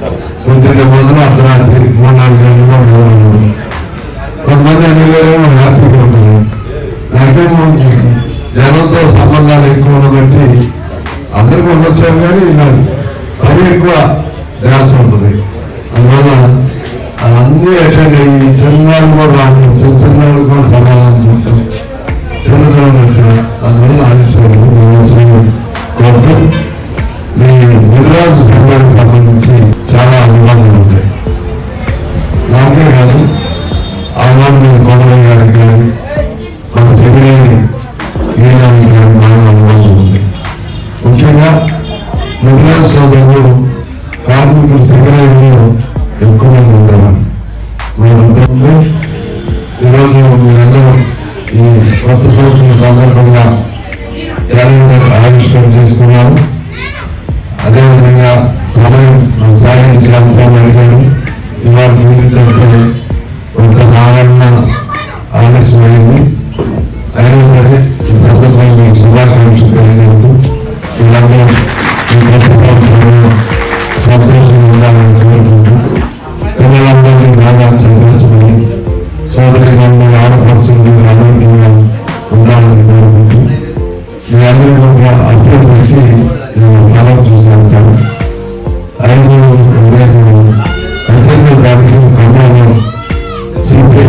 పొద్దున్న మొదలు అర్ధరాత్రి మూడు నాలుగు గంటలు మొదలు కొంతమంది ఎమ్మెల్యేలు హ్యాపీగా ఉంటారు నాకేమో జనంతో సంబంధాలు ఎక్కువ ఉండబట్టి అందరికీ ఉండొచ్చారు కానీ నాకు పని ఎక్కువ ధ్యాస ఉంటుంది. అందువల్ల అన్ని అటెండ్ అయ్యి చిన్నవాళ్ళు కూడా రావడం చిన్న చిన్నవాళ్ళు కూడా సమాధానం చెప్పడం చిన్నపిల్లలు వచ్చిన అందువల్ల ఆలస్యం కోరుతూ మీ గురిరాజు సభ ముఖ్యంగా మహిళా సోదరులు కార్మికుల శరీరంలో ఎక్కువ మంది ఉండేవారు మేమంతా ఈరోజు మీరందరూ ఈ కొత్త సంవత్సరం సందర్భంగా క్యాలెండర్ ఆవిష్కరణ చేసుకున్నాము అదేవిధంగా సమయం సాయం చేస్తామని అడిగాను ఇవాళ మీరు తెలిసే కొంత ఆలస్యమైంది. మంది ఆడపడుచులు ఉండాలని కోరుకుంటూ మీ అందరూ పెట్టి నేను ఐదు రేపు దానికి సిపిఐ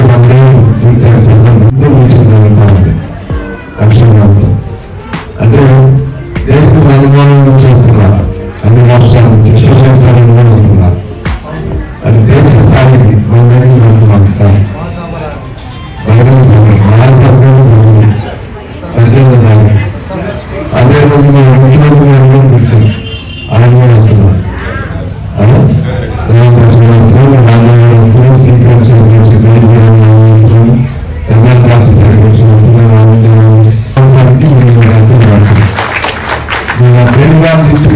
అంటే దేశ రాజధాని చేస్తున్నారు అన్ని రాష్ట్రాల నుంచి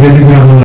vez em quando